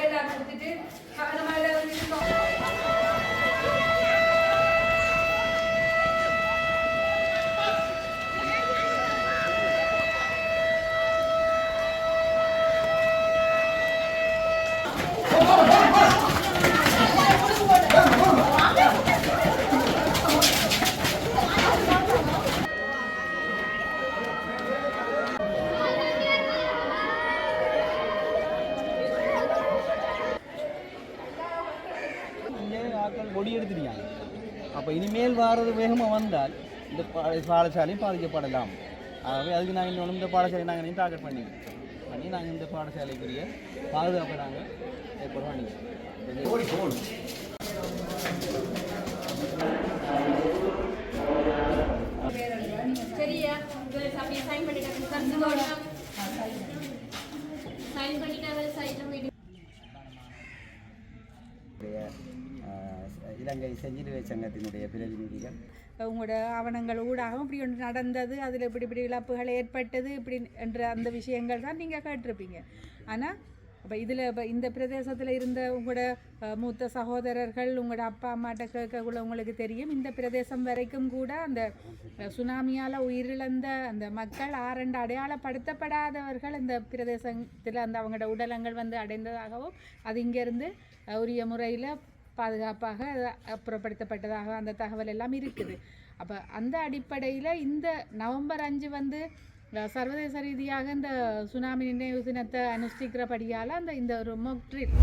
எல்லாம் கொடுத்துட்டு கவனமா எல்லாம் இங்கே ஆட்கள் கொடி எடுத்துருக்காங்க. அப்போ இனிமேல் வாரது வேகமாக வந்தால் இந்த பாடசாலையும் பாதிக்கப்படலாம். ஆகவே அதுக்கு நாங்கள் இன்னொன்று இந்த பாடசாலை நாங்கள் நீங்கள் டார்கெட் பண்ணி பண்ணி நாங்கள் இந்த பாடசாலைக்குரிய பாதுகாப்பை நாங்கள் ஏற்பாடு பண்ணிக்கிறோம் இலங்கை செஞ்சிலுவை சங்கத்தினுடைய பிரதிநிதிகள்? உங்களோட ஆவணங்கள் ஊடாகவும் இப்படி ஒன்று நடந்தது அதில் இப்படி இப்படி இழப்புகள் ஏற்பட்டது இப்படி என்ற அந்த விஷயங்கள் தான் நீங்கள் கேட்டிருப்பீங்க. ஆனால் அப்போ இதில் இப்போ இந்த பிரதேசத்தில் இருந்த உங்களோட மூத்த சகோதரர்கள் உங்களோட அப்பா அம்மாட்ட கேட்கக்குள்ள உங்களுக்கு தெரியும். இந்த பிரதேசம் வரைக்கும் கூட அந்த சுனாமியால் உயிரிழந்த அந்த மக்கள் ஆரண்டு அடையாளப்படுத்தப்படாதவர்கள் இந்த பிரதேசத்தில் அந்த அவங்களோட உடலங்கள் வந்து அடைந்ததாகவும் அது இங்கேருந்து உரிய முறையில் பாதுகாப்பாக அப்புறப்படுத்தப்பட்டதாக அந்த தகவல் எல்லாம் இருக்குது. அப்போ அந்த அடிப்படையில் இந்த நவம்பர் அஞ்சு வந்து சர்வதேச ரீதியாக இந்த சுனாமி நினைவு தினத்தை அனுஷ்டிக்கிறபடியால் அந்த இந்த ஒரு மொக்ட்ரில்